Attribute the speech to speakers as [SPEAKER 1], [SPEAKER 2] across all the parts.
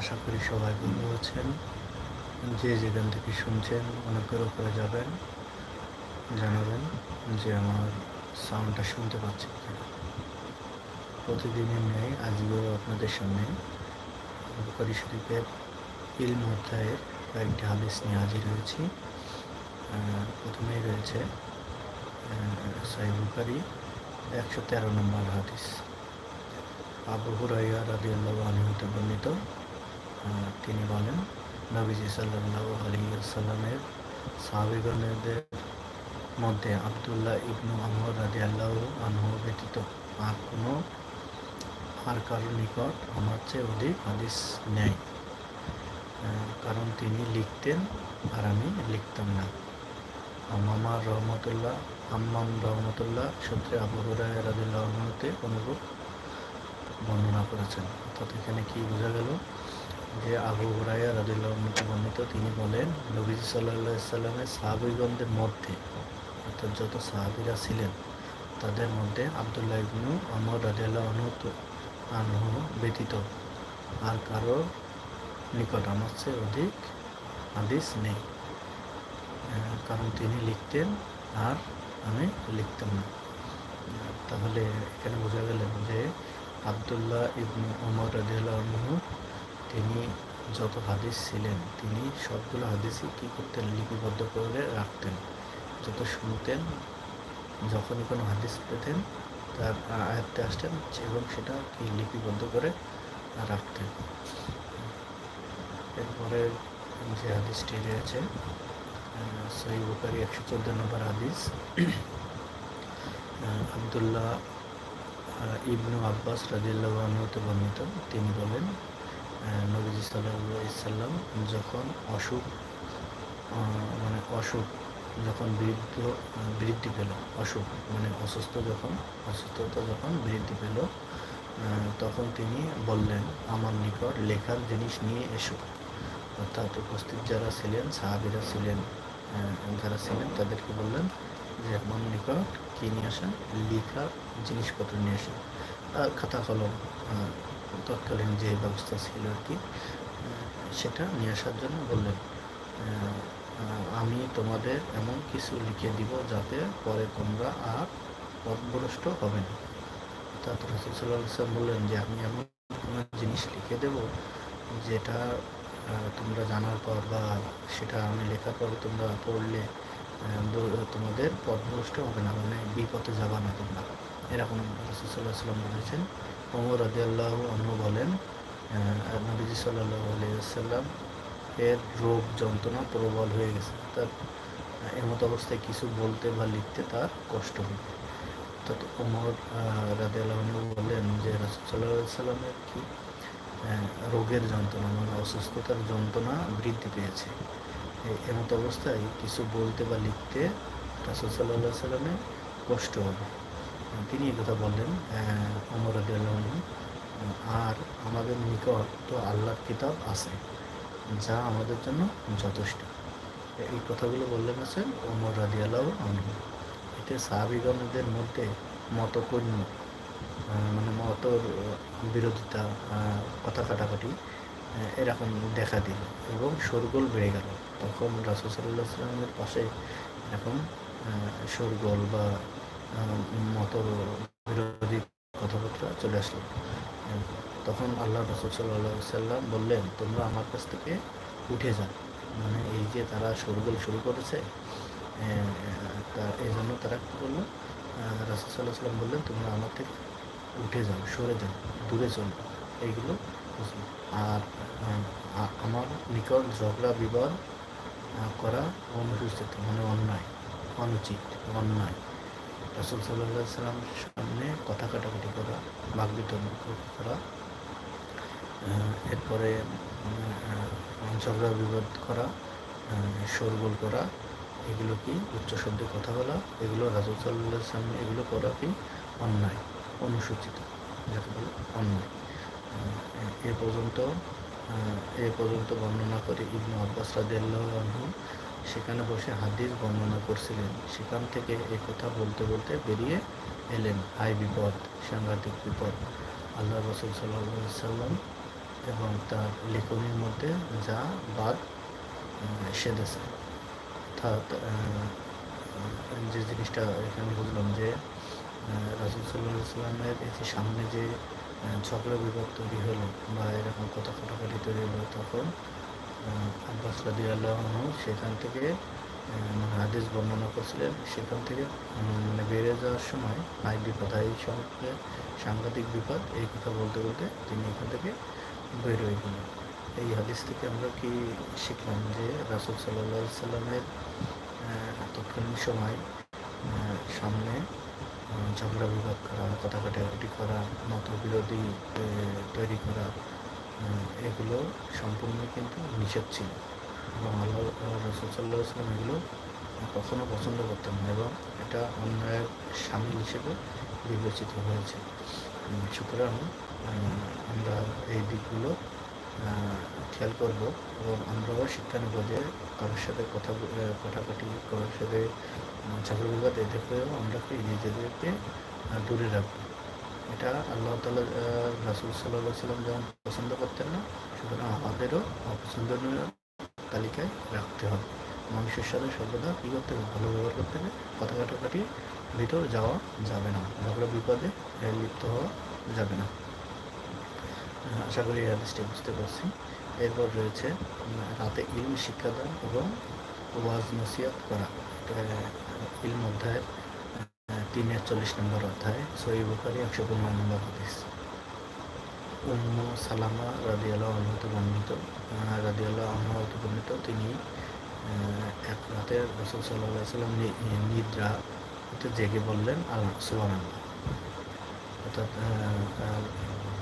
[SPEAKER 1] আশা করি সবাই ভালো আছেন। যে যেখান থেকে শুনছেন, অনেকের উপরে যাবেন, জানাবেন যে আমার সাউন্ডটা শুনতে পাচ্ছি কিনা। প্রতিদিনের ন্যায় আজকেও আপনাদের সামনে বুখারি শরীফের ইলম অধ্যায়ের কয়েকটি হাদিস নিয়ে হাজির হয়েছি। প্রথমেই রয়েছে সাই বুখারি, একশো তেরো নম্বর হাদিস। আবু হুরাইয়া রাদিয়াল্লাহু আনহু বর্ণিত তিনি বলেন নবীজি আলাইহি ওয়াসাল্লামের সাহাবীগণদের মধ্যে আবদুল্লাহ ইবনু আমর আল্লাহ আনহু ব্যতীত আর কোনো আর কারও নিকট আমার চেয়ে অধিক হাদিস আহ, কারণ তিনি লিখতেন আর আমি লিখতাম না। মামার রহমতুল্লাহ আম্মাম রহমতুল্লাহ সূত্রে আবু হুরায়রা রাদিয়াল্লাহু আনহুতে অনুরূপ বর্ণনা করেছেন। অর্থাৎ এখানে কি বোঝা গেল? যে আবু হুরাইয়া রাদিল্লাহ বর্ণিত, তিনি বলেন, নবীজি সাল্লাহ সাল্লামের সাহাবিগণদের মধ্যে, অর্থাৎ যত সাহাবিরা ছিলেন, তাদের মধ্যে আবদুল্লাহ ইবনু আমর রাদিয়াল্লাহ আনহু ব্যতীত আর কারও নিকট আমার চেয়ে অধিক হাদিস নেই। কারণ তিনি লিখতেন আর আমি লিখতাম না। তাহলে এখানে বোঝা গেলেন যে আবদুল্লাহ ইবনু ওমর রাদিয়াল্লাহু তিনি যত হাদিস ছিলেন, তিনি সবগুলো হাদিসই কী করতেন? লিপিবদ্ধ করে রাখতেন। যত শুনতেন, যখনই কোনো হাদিস পেতেন, তার আয়ত্তে আসতেন এবং সেটা কি লিপিবদ্ধ করে রাখতেন। এরপরে যে হাদিসটি রয়েছে সহি বুকারি একশো চোদ্দ নম্বর হাদিস আবদুল্লাহ ইবনু আব্বাস রাজিল্লাহ বর্ণিত। তিনি বলেন নবীজি সাল্লাম যখন অসুখ মানে অসুখ, যখন বৃদ্ধ বৃদ্ধি পেল, অসুখ মানে অসুস্থ যখন, অসুস্থতা যখন বৃদ্ধি পেল তখন তিনি বললেন, আমার নিকট লেখার জিনিস নিয়ে এসো। অর্থাৎ উপস্থিত যারা ছিলেন, সাহাবিরা ছিলেন যারা ছিলেন, তাদেরকে বললেন যে, আমার নিকট কী নিয়ে আসেন লেখার জিনিসপত্র নিয়ে আসেন খাতা কলম তৎকালীন যে ব্যবস্থা ছিল আর কি সেটা নিয়ে আসার জন্য বললেন। আমি তোমাদের এমন কিছু লিখে দিব যাতে পরে তোমরা আর পথভ্রষ্ট হবে না। অর্থাৎ রসুল সাল্লাহ সাল্লাম বললেন যে, আমি এমন কোনো জিনিস লিখে দেব যেটা তোমরা জানার পর বা সেটা আমি লেখার পর তোমরা পড়লে তোমাদের পথভ্রষ্ট হবে না মানে বিপথে যাবা না তোমরা। এরকম রসুল্লাহ সাল্লাম বলেছেন। ওমর আল্লাহ অন্য বলেন নবীজি সাল্লাহ আলিয়াল্লাম এর রোগ যন্ত্রণা প্রবল হয়ে গেছে। তার এমত অবস্থায় কিছু বলতে বা লিখতে তার কষ্ট হবে। অর্থাৎ ওমর রাজি আল্লাহ বললেন যে রসুল্লাহ সাল্লামের কি রোগের যন্ত্রণা মানে অসুস্থতার যন্ত্রণা বৃদ্ধি পেয়েছে। এমত অবস্থায় কিছু বলতে বা লিখতে রাসুল সাল্লাহ সাল্লামে কষ্ট হবে। তিনি কথা বললেন ওমর আর আমাদের নিকট তো আল্লাহর কিতাব আছে যা আমাদের জন্য যথেষ্ট। এই কথাগুলো বললেন আছেন ওমর রাজি আল্লাহ এতে সাহাবিগণদের মধ্যে মতকৈন্য মানে মতর বিরোধিতা কথা কাটাকাটি এরকম দেখা দিল এবং শোরগোল বেড়ে গেল। তখন রাসুল সাল্লাহ সাল্লামের পাশে এরকম আহ, শোরগোল বা মত বিরোধী কথাবার্তা চলে আসলো। তখন আল্লাহ রসুল সাল্লাহ সাল্লাম বললেন তোমরা আমার কাছ থেকে উঠে যান মানে এই যে তারা সরগোল শুরু করেছে আহ, তা এই জন্য তারা কী করল? রাসুল সাল্লাহ সাল্লাম বললেন তোমরা আমার থেকে উঠে যাও সরে যাও দূরে চলো। এইগুলো। আর আমার নিকট ঝগড়া বিবাদ করা অনুসূচিত মানে অন্যায় অনুচিত অন্যায়। রাসুল সাল্লামের সামনে কথা কাটাকাটি করা বাক বিতর্ক করা এরপরে ঝগড়া বিবাদ করা শোরগোল করা, এগুলো কি উচ্চ শব্দে কথা বলা, এগুলো রাজু সাল্লাহ সামনে এগুলো করা কি অন্যায়, অনুসূচিত, যাকে বলে অন্যায়। এ পর্যন্ত এ পর্যন্ত বর্ণনা করে ইবনু আব্বাস রাদিয়াল্লাহু আনহু সেখানে বসে হাদিস বর্ণনা করছিলেন। সেখান থেকে এই কথা বলতে বলতে বেরিয়ে এলেন। হাই বিপদ, সাংঘাতিক বিপদ। আল্লাহ রসুল সাল্লাম এবং তার লেখনীর মধ্যে যা বাদ সেধেছে। অর্থাৎ যে জিনিসটা এখানে বুঝলাম যে রাজুল সাল্লাহ সাল্লামের সামনে যে ঝগড়া বিবাদ তৈরি হলো বা এরকম কথা কাটাকাটি তৈরি হলো তখন আল্লাহ সেখান থেকে মানে হাদিস বর্ণনা করছিলেন, সেখান থেকে মানে বেড়ে যাওয়ার সময় হাই বিপদ হাই সঙ্গে সাংঘাতিক বিপদ, এই কথা বলতে বলতে তিনি এখান থেকে বের হয়ে গেলেন। এই হাদিস থেকে আমরা কি শিখলাম যে রাসুল সাল্লাহ সাল্লামের তৎকালীন সময় সামনে ঝগড়া বিবাদ করা কথা কাটাকাটি করা মত বিরোধী তৈরি করা এগুলো সম্পূর্ণ কিন্তু নিষেধ ছিল। এবং আল্লাহ রসুল সাল্লাহ আসলাম এগুলো কখনো পছন্দ করতেন না এবং এটা অন্যায়ের সামিল হিসেবে বিবেচিত হয়েছে। সুতরাং আমরা এই দিকগুলো খেয়াল করব এবং আমরাও শিক্ষা নেব যে কারোর সাথে কথা কাটাকাটি, কারোর সাথে ঝগড়া বিবাদ এ থেকেও আমরা কি নিজেদেরকে দূরে রাখব? এটা আল্লাহ তালা রাসুল সাল্লাহ সাল্লাম যেমন পছন্দ করতেন না, সুতরাং আমাদেরও অপছন্দনীয় তালিকায় রাখতে হবে। মানুষের সাথে সর্বদা কী করতে হবে ভালো ব্যবহার করতে হবে কথা কাটাকাটি ভিতর যাওয়া যাবে না। ঝগড়া, বিপদে লিপ্ত হওয়া যাবে না। আশা করি এই বুঝতে পারছি। এরপর রয়েছে রাতে ইলম, শিক্ষাদান এবং ওয়াজ নসিয়াত করা। ইলম অধ্যায়ের তিনের চল্লিশ নম্বর অধ্যায়, সহি বুখারি একশো পনেরো নম্বর হাদিস। উম্মু সালামা রাদিয়াল্লাহ আনহতে বর্ণিত। রাদিয়াল্লাহ আনহতে বর্ণিত, তিনি এক রাতে রসুল সাল্লাহ সাল্লাম নিদ্রা হতে জেগে বললেন, আল্লাহ সুবান অর্থাৎ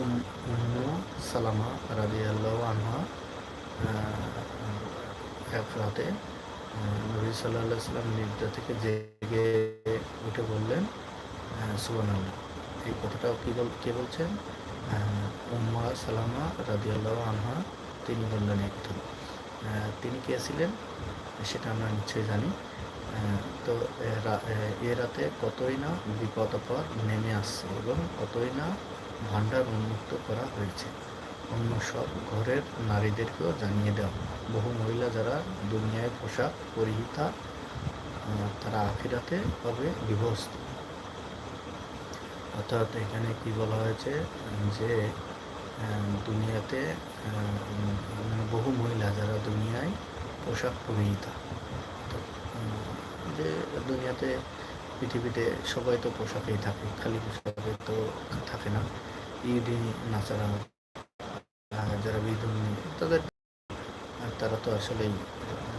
[SPEAKER 1] উম্মু সালামা রাদিয়াল্লাহ আনহা এক রাতে নবী সাল্লাহ সাল্লাম নিদ্রা থেকে জেগে উঠে বললেন সুবান এই কথাটাও কি বল, কে বলছেন? উম্মা সালামা রাদিয়াল্লাহ আনহা তিনি বললেন আহ, তিনি কে ছিলেন? সেটা আমরা নিশ্চয়ই জানি। তো এ রাতে কতই না বিপদ আপদ নেমে আসছে এবং কতই না ভাণ্ডার উন্মুক্ত করা হয়েছে। অন্য সব ঘরের নারীদেরকেও জানিয়ে দেওয়া বহু মহিলা যারা দুনিয়ায় পোশাক পরিহিতা তারা আখিরাতে হবে বিভস্ত। অর্থাৎ এখানে কি বলা হয়েছে যে দুনিয়াতে মানে বহু মহিলা যারা দুনিয়ায় পোশাক পরিহিতা যে দুনিয়াতে পৃথিবীতে সবাই তো পোশাকেই থাকে খালি পোশাকে তো থাকে না ইদি নাচারা যারা বিধর্মী তাদের তারা তো আসলেই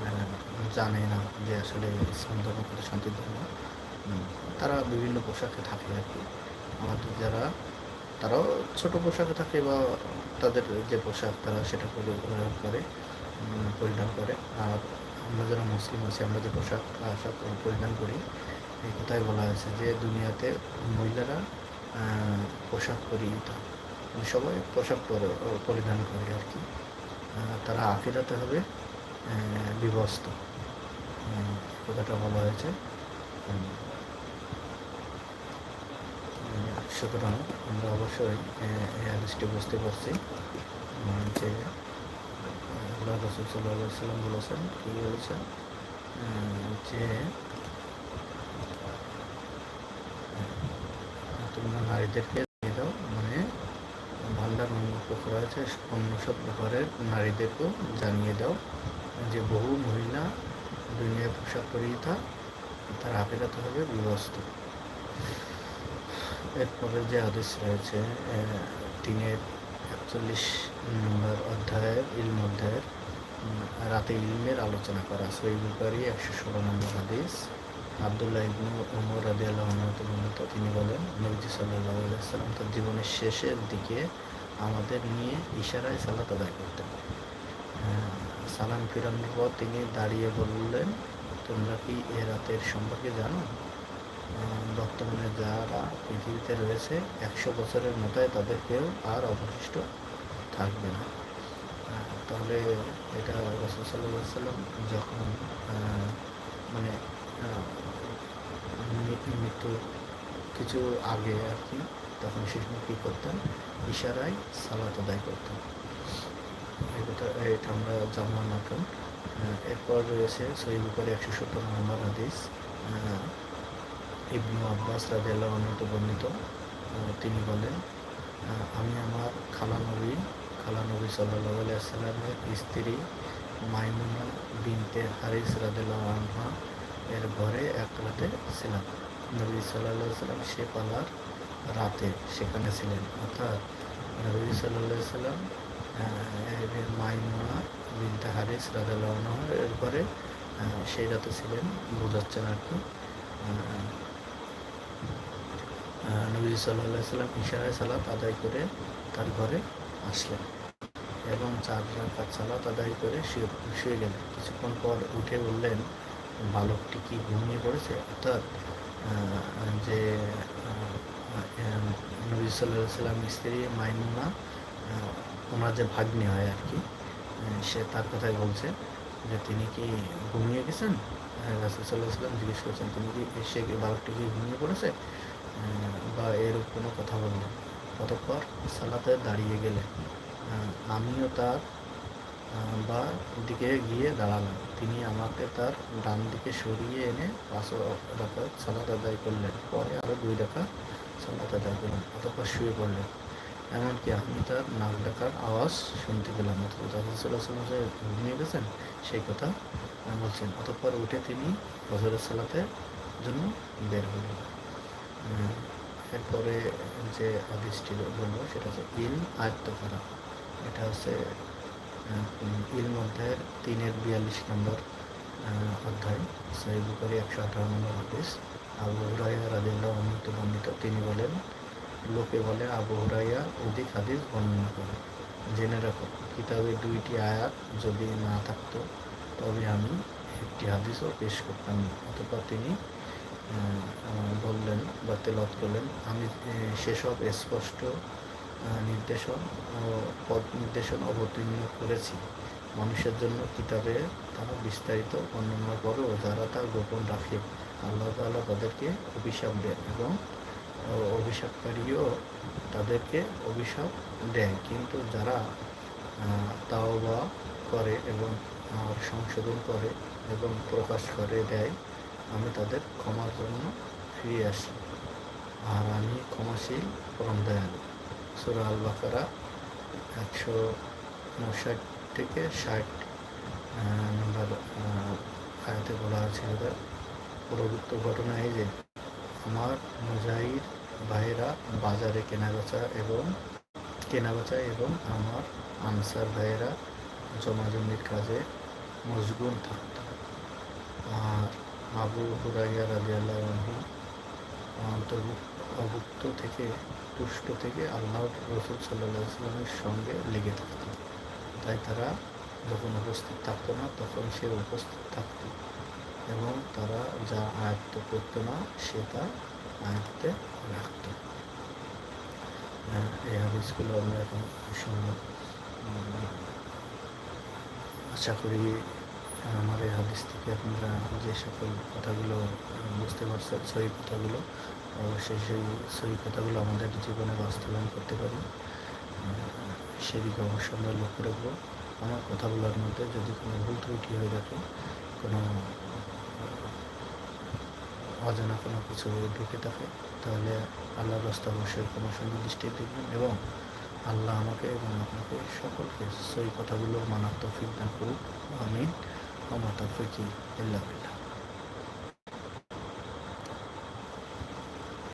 [SPEAKER 1] আহ, জানে না যে আসলে ইসলাম ধর্ম কত শান্তির ধর্ম তারা বিভিন্ন পোশাকে থাকে আর কি। আমাদের যারা তারাও ছোট পোশাকে থাকে বা তাদের যে পোশাক তারা সেটা পরি- আহ, করে পরিধান করে। আর আমরা যারা মুসলিম আছি আমরা যে পোশাক আশাক পরিধান করি এই কথাই বলা হয়েছে যে দুনিয়াতে মহিলারা পোশাক পরিহিত। মানে সবাই পোশাক পর- পরিধান করে আর কি। তারা আখিরাতে হবে আহ, বিভস্ত। কথাটা বলা হয়েছে। সুতরাং আমরা অবশ্যই হাদিসটি বুঝতে পারছি। যে আল্লাহ রসুল সাল্লাহ সাল্লাম বলেছেন, কি বলেছেন? যে তোমরা নারীদেরকে দাও মানে ভান্ডার উন্মুক্ত করা হয়েছে অন্য সব ঘরের নারীদেরকেও জানিয়ে দাও যে বহু মহিলা দুনিয়ায় পোশাক পরিহিতা, তার আপিরাতে হবে বিভস্ত এরপরে যে আদেশ রয়েছে তিনের একচল্লিশ নম্বর অধ্যায়ের ইলম অধ্যায়ের রাতে ইলমের আলোচনা করা। সই বুকারি একশো ষোলো নম্বর হাদিস। আবদুল্লাহ ইবনু উমর রাদি আল্লাহ তিনি বলেন নবজি সাল্লাহ সাল্লাম তার জীবনের শেষের দিকে আমাদের নিয়ে ইশারায় সালাত আদায় করতেন। আহ, সালাম ফিরানোর পর তিনি দাঁড়িয়ে বললেন তোমরা কি এ রাতের সম্পর্কে জানো? বর্তমানে যারা পৃথিবীতে রয়েছে একশো বছরের মতোই তাদের কেউ আর অবশিষ্ট থাকবে না। তাহলে এটা রসুল সাল্লাহ সাল্লাম যখন মানে আহ, মৃ- মৃত্যুর কিছু আগে আর কি তখন সময় কী করতেন? ইশারায় সালাত আদায় করতেন। কথা এটা আমরা জানলাম এখন। এরপর রয়েছে সহিহ বুখারী একশো সত্তর নম্বর হাদিস। ইবনু আব্বাস রাজিয়াল্লাহ অনুত বর্ণিত তিনি বলেন আমি আমার খালা নবী খালা নবী সাল্লাহ আলাইসাল্লামের স্ত্রী মাইমুনা বিনতে হারিস রাদিল্লাহ আনহা এর ঘরে এক রাতে ছিলাম। নবী সাল্লাহ সাল্লাম সে পালার রাতে সেখানে ছিলেন। অর্থাৎ নবী সাল্লাহ সাল্লাম মাইমুনা বিনতে হারিস রাদিল্লাহ আনহা এর ঘরে সেই রাতে ছিলেন। বোঝাচ্ছেন আর কি নবী সাল্লাহ সাল্লাম ইশারায় সালাত আদায় করে তার ঘরে আসলেন এবং চার রাকাত সালাত আদায় করে শুয়ে শুয়ে গেলেন। কিছুক্ষণ পর উঠে বললেন, বালকটি কি ঘুমিয়ে পড়েছে? অর্থাৎ যে নবী সাল্লাহ সাল্লাম স্ত্রী মাইমুনা ওনার যে ভাগ্নি হয় আর কি সে তার কথাই বলছে। যে তিনি কি ঘুমিয়ে গেছেন? রাসুল সাল্লাহ সাল্লাম জিজ্ঞেস করেছেন তিনি কি সে কি বালকটি কি ঘুমিয়ে পড়েছে? বা এরূপ কোনো কথা বললেন অতঃপর সালাতে দাঁড়িয়ে আহ, আমিও তার বা দিকে গিয়ে দাঁড়ালাম। তিনি আমাকে তার ডান দিকে সরিয়ে এনে পাঁচ রাখা সালাত আদায় করলেন। পরে আরও দুই রাখা সালাত আদায় করলেন। অতঃপর শুয়ে পড়লেন। এমনকি আমি তার নাক ডাকার আওয়াজ শুনতে পেলাম অথচ রাসুল্লাহ যে ঘুমিয়ে গেছেন, সেই কথা বলছেন। অতঃপর উঠে তিনি ফজরের সালাতের জন্য বের হলেন। এরপরে যে আদেশটি বলব, সেটা হচ্ছে ইল আয়ত্ত করা এটা হচ্ছে ইল অধ্যায়ের তিনের বিয়াল্লিশ নম্বর অধ্যায়। সহি একশো আঠারো নম্বর হাদিস। আবু রায় রাজিল্লাহ অমৃত বর্ণিত। তিনি বলেন লোকে বলে আবু হুরাইয়া অধিক হাদিস বর্ণনা করে। জেনে রাখো, কিতাবে দুইটি আয়াত যদি না থাকতো, তবে আমি একটি হাদিসও পেশ করতাম অতঃপর তিনি বললেন বা তেলত করলেন, আমি সেসব স্পষ্ট নির্দেশন ও পথ নির্দেশন অবতীর্ণ করেছি। মানুষের জন্য কিতাবে তারা বিস্তারিত বর্ণনা করো, যারা তা গোপন রাখে। আল্লাহ তাআলা তাদেরকে অভিশাপ দেন এবং অভিশাপকারীও তাদেরকে অভিশাপ দেয়। কিন্তু যারা তাও বা করে এবং সংশোধন করে এবং প্রকাশ করে, দেয়, আমি তাদের ক্ষমার জন্য ফিরে আসি। আর আমি ক্ষমাশীল পরম দয়ালু। সুরা আল বাকারা একশো উনষাট থেকে ষাট নম্বর আয়াতে বলা আছে পরবর্তী ঘটনা এই যে আমার মুজাহির ভাইয়েরা বাজারে কেনাবেচা এবং কেনাবেচা এবং আমার আনসার ভাইয়েরা জমাজমির কাজে মশগুল থাকত আর আবু হুরাইয়া রাজিয়াল্লাহ আনহু অন্তর্ভুক্ত থেকে, তুষ্ট থেকে আল্লাহ রসুল সাল্লাহ ইসলামের সঙ্গে লেগে থাকত তাই তারা যখন উপস্থিত থাকতো না, তখন সে উপস্থিত থাকত। এবং তারা যা আয়ত্ত করতো না, সে তা আয়ত্তে রাখত। এই হাদিসগুলো আমরা এখন শুনলাম। আশা করি আমার এই হাদিস থেকে আপনারা যে সকল কথাগুলো বুঝতে পারছেন সেই কথাগুলো, অবশ্যই সেই সেই কথাগুলো আমাদের জীবনে বাস্তবায়ন করতে পারি। সেদিকে অবশ্যই আমরা লক্ষ্য রাখব। আমার কথাগুলোর মধ্যে যদি কোনো ভুল ত্রুটি হয়ে থাকে, কোনো অজানা কোনো কিছু ঢুকে থাকে, তাহলে আল্লাহর রাস্তা অবশ্যই কোনো সুনির্দিষ্ট দেখবেন এবং আল্লাহ আমাকে এবং আপনাকে সকলকে সেই কথাগুলো মানার তৌফিক দান করুক। আমি আমার তৌফিক ইল্লাহ